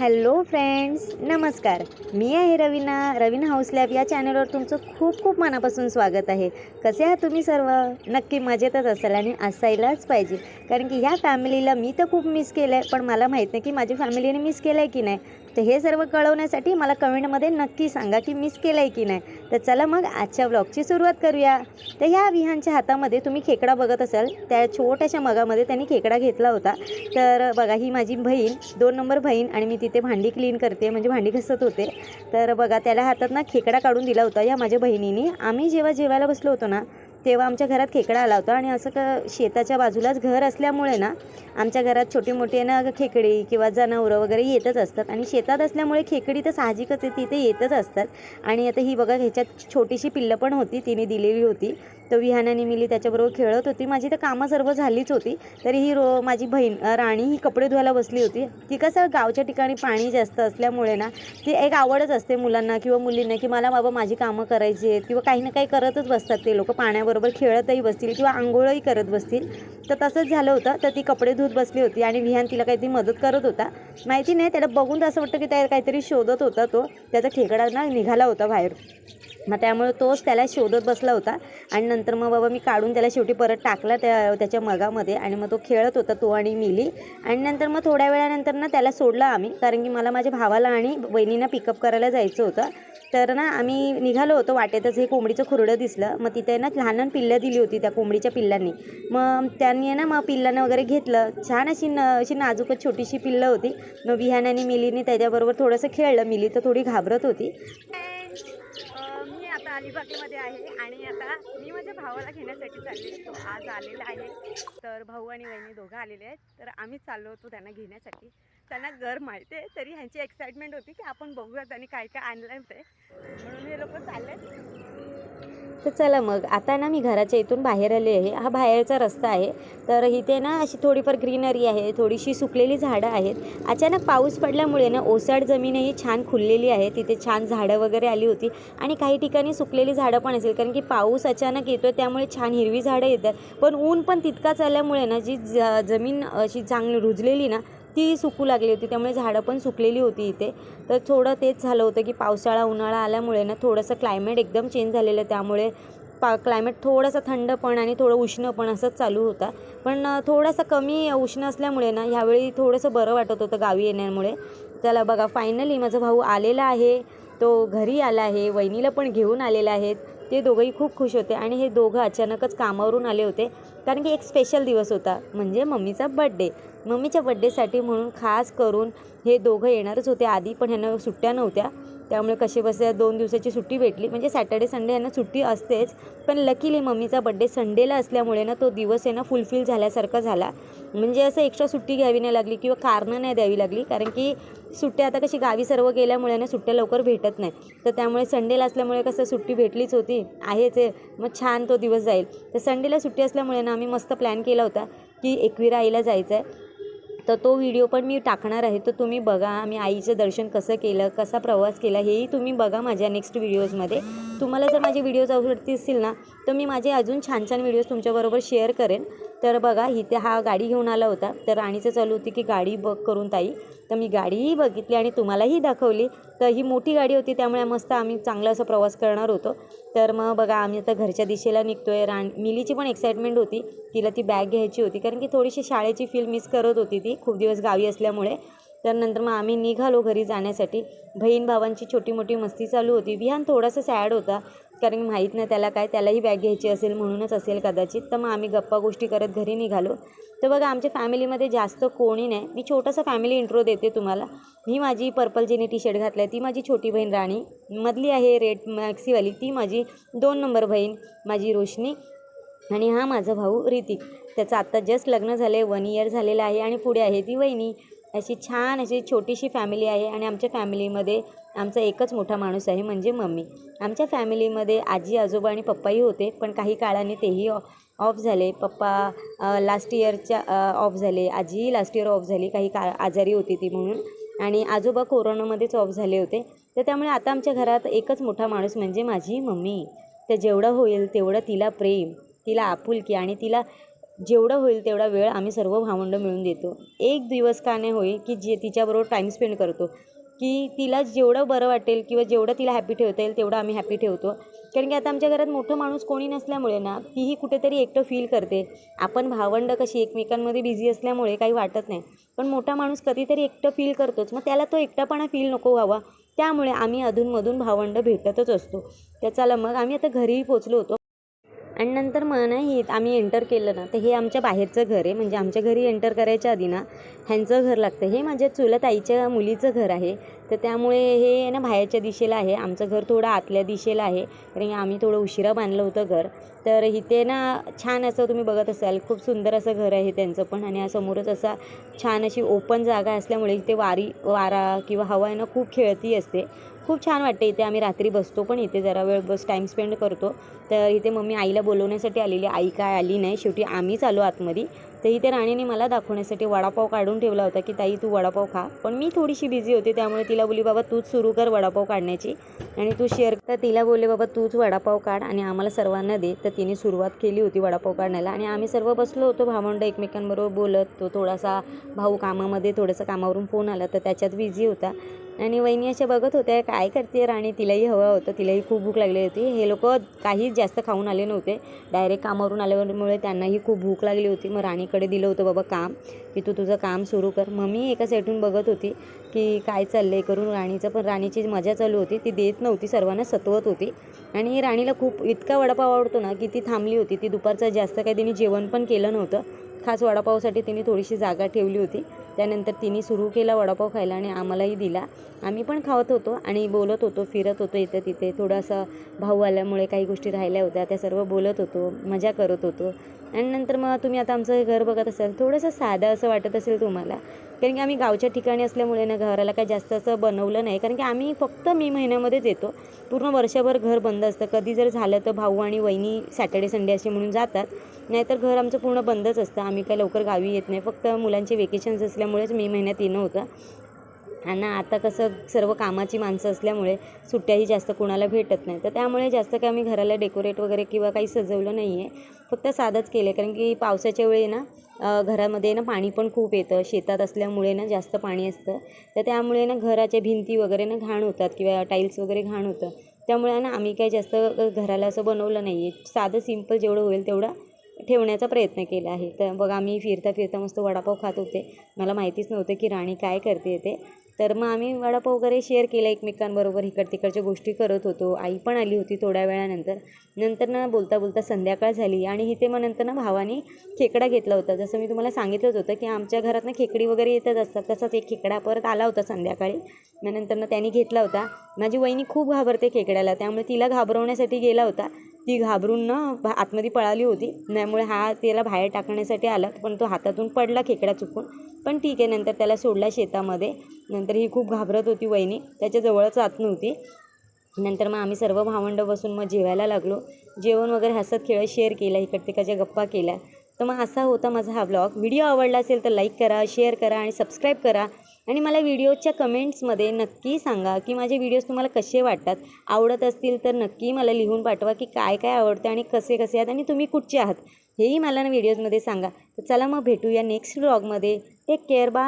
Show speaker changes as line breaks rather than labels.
Hello friends नमस्कार. मी आहे Raveena Raveena house lab या चॅनलवर तुमचं खूप खूप मनापासून स्वागत आहे. कसे आहात तुम्ही सर्व? नक्की मजेतच असाल आणि असायलाच पाहिजे. कारण की ह्या फॅमिलीला मी तर खूप मिस केलं आहे पण मला माहीत नाही की माझ्या फॅमिलीने मिस केलं आहे की नाही. तर हे सर्व कळवण्यासाठी मला कमेंटमध्ये नक्की सांगा की मिस केलं आहे की नाही. तर चला मग आजच्या ब्लॉगची सुरुवात करूया. तर ह्या विहानच्या हातामध्ये तुम्ही खेकडा बघत असाल त्या छोट्याशा मगामध्ये त्यांनी खेकडा घेतला होता. तर बघा ही माझी बहीण दोन नंबर बहीण आणि मी तिथे भांडी क्लीन करते म्हणजे भांडी घसत होते. तर बघा त्याला हातात ना खेकडा काढून दिला होता या माझ्या बहिणीने. आम्ही जेव्हा जेवायला बसलो होतो ना तेव्हा आमच्या घरात खेकडा आला होता आणि असं का शेताच्या बाजूलाच घर असल्यामुळे ना आमच्या घरात छोटी मोठी ना खेकडी किंवा जनावरं वगैरे येतच असतात. आणि शेतात असल्यामुळे खेकडी तर साहजिकच आहे तिथे येतच असतात. आणि आता ही बघा ह्याच्यात छोटीशी पिल्लं पण होती तिने दिलेली होती. तर विहानाने मिली त्याच्याबरोबर खेळत होती. माझी तर कामं सर्व झालीच होती. तरी ही रो माझी बहीण राणी ही कपडे धुवायला बसली होती. ती कसं गावच्या ठिकाणी पाणी जास्त असल्यामुळे ना ती एक आवडच असते मुलांना किंवा मुलींना की मला बाबा माझी कामं करायची आहेत किंवा काही ना काही करतच बसतात ते लोक. पाण्याबरोबर खेळतही बसतील किंवा आंघोळही करत बसतील. तर तसंच झालं होतं. तर ती कपडे धुत बसली होती आणि विहान तिला काहीतरी मदत करत होता. माहिती नाही त्याला बघून तर असं वाटतं की त्या काहीतरी शोधत होता तो. त्याचा खेकडा ना निघाला होता बाहेर. मग त्यामुळे तोच त्याला शोधत बसला होता. आणि नंतर मग बाबा मी काढून त्याला शेवटी परत टाकला त्या त्याच्या मगामध्ये. आणि मग तो खेळत होता तो आणि मिली. आणि नंतर मग थोड्या वेळानंतर ना त्याला सोडलं आम्ही. कारण की मला माझ्या भावाला आणि बहिणींना पिकअप करायला जायचं होतं. तर ना आम्ही निघालो होतो वाटेतच. हे कोंबडीचं खुरडं दिसलं. मग तिथे ना लहान पिल्लं दिली होती त्या कोंबडीच्या पिल्लांनी. मग त्यांनी आहे ना मग पिल्लांना वगैरे घेतलं. छान अशी न अशी नाजूकच छोटीशी पिल्लं होती. मग विहानाने मिलीने त्याच्याबरोबर थोडंसं खेळलं. मिली तर थोडी घाबरत होती.
अलिबागमध्ये आहे आणि आता मी माझ्या भावाला घेण्यासाठी चालले तो आज आलेला आहे. तर भाऊ आणि वहिनी दोघं आलेले आहेत. तर आम्ही चाललो होतो त्यांना घेण्यासाठी. त्यांना घर माहिती आहे. तरी ह्यांची एक्साइटमेंट होती की आपण बघूयात आणि काय काय आणलं ते. म्हणून हे लोक चालले.
तर चला मग. आता ना मी घराच्या इथून बाहेर आले आहे. हा बाहेरचा रस्ता आहे. तर इथे ना अशी थोडीफार ग्रीनरी आहे. थोडीशी सुकलेली झाडं आहेत. अचानक पाऊस पडल्यामुळे ना ओसाड जमीनही छान खुललेली आहे. तिथे छान झाडं वगैरे आली होती. आणि काही ठिकाणी सुकलेली झाडं पण असेल. कारण की पाऊस अचानक येतो त्यामुळे छान हिरवी झाडं येतात. पण ऊन पण तितकाच आल्यामुळे ना जी ज जमीन अशी चांगली रुजलेली ना ती सुकू लागली होती त्यामुळे झाडं पण सुकलेली होती इथे. तर थोडं तेच झालं होतं की पावसाळा उन्हाळा आल्यामुळे ना थोडंसं क्लायमेट एकदम चेंज झालेलं आहे. त्यामुळे पा क्लायमेट थोडंसं थंड पण आणि थोडं उष्ण पण असंच चालू होता. पण थोडासा कमी उष्ण असल्यामुळे ना ह्यावेळी थोडंसं बरं वाटत होतं गावी येण्यामुळे. चला बघा फायनली माझा भाऊ आलेला आहे. तो घरी आला आहे. वहिनीला पण घेऊन आलेला आहेत ते दोघंही खूप खुश होते आणि हे दोघं अचानकच कामावरून आले होते. कारण की एक स्पेशल दिवस होता म्हणजे मम्मीचा बड्डे मम्मीच्या बड्डेसाठी म्हणून खास करून हे दोघं येणारच होते. आधी पण ह्यांना सुट्ट्या नव्हत्या त्यामुळे कसे बसे दोन दिवसाची सुट्टी भेटली. म्हणजे सॅटर्डे संडे यांना सुट्टी असतेच पण लकीली मम्मीचा बड्डे संडेला असल्यामुळे ना तो दिवस आहे ना फुलफिल झाल्यासारखा झाला. म्हणजे असं एक्स्ट्रा सुट्टी घ्यावी नाही लागली किंवा कारणं नाही द्यावी लागली. कारण की सुट्ट्या आता कशी गावी सर्व गेल्यामुळे ना सुट्ट्या लवकर भेटत नाही तर त्यामुळे संडेला असल्यामुळे कसं सुट्टी भेटलीच होती. आहेच आहे. मग छान तो दिवस जाईल. तर संडेला सुट्टी असल्यामुळे ना आम्ही मस्त प्लॅन केला होता की एकविरा आईला जायचं आहे तर तो व्हिडिओ पण मी टाकणार आहे. तर तुम्ही बघा आम्ही आईचं दर्शन कसं केलं कसा प्रवास केला हेही तुम्ही बघा माझ्या नेक्स्ट व्हिडिओजमध्ये तुम्हाला जर माझे व्हिडिओज आवडती असतील ना तर मी माझे अजून छान छान व्हिडिओज तुमच्याबरोबर शेअर करेन. तर बघा इथे हा गाडी घेऊन आला होता. तर राणीचं चालू होती की गाडी बघ करून ताई. तर मी गाडीही बघितली आणि तुम्हालाही दाखवली. तर ही मोठी गाडी होती त्यामुळे मस्त आम्ही चांगला असा प्रवास करणार होतो. तर मग बघा आम्ही आता घरच्या दिशेला निघतो आहे राण मिलीची पण एक्साइटमेंट होती. तिला ती बॅग घ्यायची होती कारण की थोडीशी शाळेची फील मिस करत होती ती. खूप दिवस गावी असल्यामुळे. तर नंतर मग आम्ही निघालो घरी जाण्यासाठी. बहीण भावांची छोटी मोठी मस्ती चालू होती. विहान थोडासा सॅड होता कारण माहीत नाही त्याला काय त्यालाही बॅग घ्यायची असेल म्हणूनच असेल कदाचित. तर मग आम्ही गप्पा गोष्टी करत घरी निघालो. तर बघा आमच्या फॅमिलीमध्ये जास्त कोणी नाही. मी छोटासा फॅमिली इंट्रो देते तुम्हाला. मी माझी पर्पल जिनी टी शर्ट घातला आहे ती माझी छोटी बहीण राणी. मधली आहे रेड मॅक्सीवाली ती माझी दोन नंबर बहीण माझी रोशनी आणि हा माझा भाऊ ऋतिक त्याचं आत्ता जस्ट लग्न झालं आहे वन इयर झालेलं आहे आणि पुढे आहे ती वहिनी. अशी छान अशी छोटीशी फॅमिली आहे आणि आमच्या फॅमिलीमध्ये आमचा एकच मोठा माणूस आहे म्हणजे मम्मी. आमच्या फॅमिलीमध्ये आजी आजोबा आणि पप्पाही होते पण काही काळाने तेही ऑफ झाले. पप्पा लास्ट इयरच्या ऑफ झाले. आजीही लास्ट इयर ऑफ झाली. काही का आजारी होती ती म्हणून. आणि आजोबा कोरोनामध्येच ऑफ झाले होते. तर त्यामुळे आता आमच्या घरात एकच मोठा माणूस म्हणजे माझी मम्मी. तर जेवढं होईल तेवढं तिला प्रेम तिला आपुलकी आणि तिला जेवढं होईल तेवढा वेळ आम्ही सर्व भावंडं मिळून देतो. एक दिवस का नाही होईल की जे तिच्याबरोबर टाईम स्पेंड करतो. की तिला जेवढं बरं वाटेल किंवा जेवढं तिला हॅपी ठेवता येईल तेवढं आम्ही हॅपी ठेवतो. कारण की आता आमच्या घरात मोठं माणूस कोणी नसल्यामुळे ना तीही कुठेतरी एकटं फील करते. आपण भावंड कशी एकमेकांमध्ये बिझी असल्यामुळे काही वाटत नाही. पण मोठा माणूस कधीतरी एकटं फील करतोच. मग त्याला तो एकटापणा फील नको व्हावा. त्यामुळे आम्ही अधूनमधून भावंड भेटतच असतो. तर चला मग आम्ही आता घरीही पोचलो होतो. आणि नंतर मग ना हे आम्ही एंटर केलं ना तर हे आमच्या बाहेरचं घर आहे. म्हणजे आमच्या घरी एंटर करायच्या आधी ना ह्यांचं घर लागतं. हे माझ्या चुलत आईच्या मुलीचं घर आहे. तर त्यामुळे हे ना बाहेरच्या दिशेला आहे. आमचं घर थोडं आतल्या दिशेला आहे. कारण आम्ही थोडं उशिरा बांधलं होतं घर. तर इथे ना छान असं तुम्ही बघत असाल खूप सुंदर असं घर आहे त्यांचं पण आणि या समोरच असा छान अशी ओपन जागा असल्यामुळे इथे वारी वारा किंवा हवा आहे ना खूप खेळती असते. खूप छान वाटते इथे आम्ही रात्री बसतो पण इथे जरा वेळ बस टाईम स्पेंड करतो. तर इथे मम्मी आईला बोलवण्यासाठी आलेली आई काय आली नाही. शेवटी आम्हीच आलो आतमध्ये. तर इथे राणीने मला दाखवण्यासाठी वडापाव काढून ठेवला होता की ताई तू वडापाव खा. पण मी थोडीशी बिझी होते त्यामुळे तिला बोली बाबा तूच सुरू कर वडापाव काढण्याची. आणि तू शेअर तर तिला बोलले बाबा तूच वडापाव काढ आणि आम्हाला सर्वांना दे. तर तिने सुरुवात केली होती वडापाव काढण्याला. आणि आम्ही सर्व बसलो होतो भावंड एकमेकांबरोबर बोलत. तो थोडासा भाऊ कामामध्ये थोडंसं कामावरून फोन आला तर त्याच्यात बिझी होता. आणि वहिनी अशा बघत होत्या काय करते राणी? तिलाही हवं होतं तिलाही खूप भूक लागली होती. हे लोक काहीच जास्त खाऊन आले नव्हते. डायरेक्ट कामावरून आल्यामुळे त्यांनाही खूप भूक लागली होती. मग राणीकडे दिलं होतं बाबा काम. की तू तुझं काम सुरू कर. मग मी एका साईडून बघत होती की काय चाललं करून. राणीचं पण राणीची मजा चालू होती ती देत नव्हती. सर्वांना सतवत होती. आणि राणीला खूप इतका वडापाव आवडतो ना की ती थांबली होती. ती दुपारचं जास्त काही तिने जेवण पण केलं नव्हतं. खास वडापावसाठी तिने थोडीशी जागा ठेवली होती. त्यानंतर तिने सुरू केला वडापाव खायला आणि आम्हालाही दिला. आम्ही पण खावत होतो आणि बोलत होतो फिरत होतो इथं तिथे. थोडासा भाऊ आल्यामुळे काही गोष्टी राहिल्या होत्या. त्या सर्व बोलत होतो मजा करत होतो. आणि नंतर मग तुम्ही आता आमचं घर बघत असाल थोडंसं साधं असं वाटत असेल तुम्हाला. कारण की आम्ही गावच्या ठिकाणी असल्यामुळे ना घराला काही जास्त असं बनवलं नाही. कारण की आम्ही फक्त मे महिन्यामध्येच येतो. पूर्ण वर्षभर घर बंद असतं. कधी जर झालं तर भाऊ आणि वहिनी सॅटर्डे संडे असे म्हणून जातात. नाहीतर घर आमचं पूर्ण बंदच असतं. आम्ही काही लवकर गावी येत नाही. फक्त मुलांचे वेकेशन्स असल्यामुळेच मे महिन्यात येणं होतं. आणि आता कसं सर्व कामाची माणसं असल्यामुळे सुट्ट्याही जास्त कुणाला भेटत नाही. तर त्यामुळे जास्त काही आम्ही घराला डेकोरेट वगैरे किंवा काही सजवलं नाही आहे फक्त साधंच केलं कारण की पावसाच्या वेळी ना घरामध्ये ना पाणी पण खूप येतं. शेतात असल्यामुळे ना जास्त पाणी असतं. तर त्यामुळे ना घराच्या भिंती वगैरे ना घाण होतात किंवा टाईल्स वगैरे घाण होतं. त्यामुळे ना आम्ही काही जास्त घराला असं बनवलं नाही आहे साधं सिंपल जेवढं होईल तेवढं ठेवण्याचा प्रयत्न केला आहे. तर बघ आम्ही फिरता फिरता मस्त वडापाव खात होते. मला माहितीच नव्हतं की राणी काय करते ते. तर मग आम्ही वडापाव वगैरे शेअर केला एकमेकांबरोबर. इकड तिकडच्या गोष्टी करत होतो. आई पण आली होती थोड्या वेळानंतर. नंतर ना बोलता बोलता संध्याकाळ झाली आणि इथे मग नंतर ना भावाने खेकडा घेतला होता. जसं मी तुम्हाला सांगितलंच होतं की आमच्या घरात ना खेकडी वगैरे येतच असतात. तसाच एक खेकडा परत आला होता संध्याकाळी. मग नंतर ना त्यांनी घेतला होता. माझी वहिनी खूप घाबरते खेकड्याला. त्यामुळे तिला घाबरवण्यासाठी गेला होता. ती घाबरून ना भा- आतमध्ये पळाली होती. त्यामुळे हा त्याला बाहेर टाकण्यासाठी आला पण तो हातातून पडला खेकडा चुकून. पण ठीक आहे नंतर त्याला सोडला शेतामध्ये. नंतर ही खूप घाबरत होती वहिनी. त्याच्याजवळच जात नव्हती. नंतर मग आम्ही सर्व भावंड बसून मग जेवायला लागलो. जेवण वगैरे हसत खेळत शेअर केला इकड तिकडच्या गप्पा केल्या. तर मग असा होता माझा हा ब्लॉग व्हिडिओ आवडला असेल तर लाईक करा शेअर करा आणि सबस्क्राईब करा. आणि मला व्हिडिओच्या कमेंट्समध्ये नक्की सांगा की माझे व्हिडिओज तुम्हाला कसे वाटतात? आवडत असतील तर नक्की मला लिहून पाठवा की काय काय आवडतं आणि कसे कसे आहात आणि तुम्ही कुठचे आहात? हेही मला ना व्हिडिओजमध्ये सांगा. तर चला मग भेटूया नेक्स्ट ब्लॉगमध्ये टेक केअर बा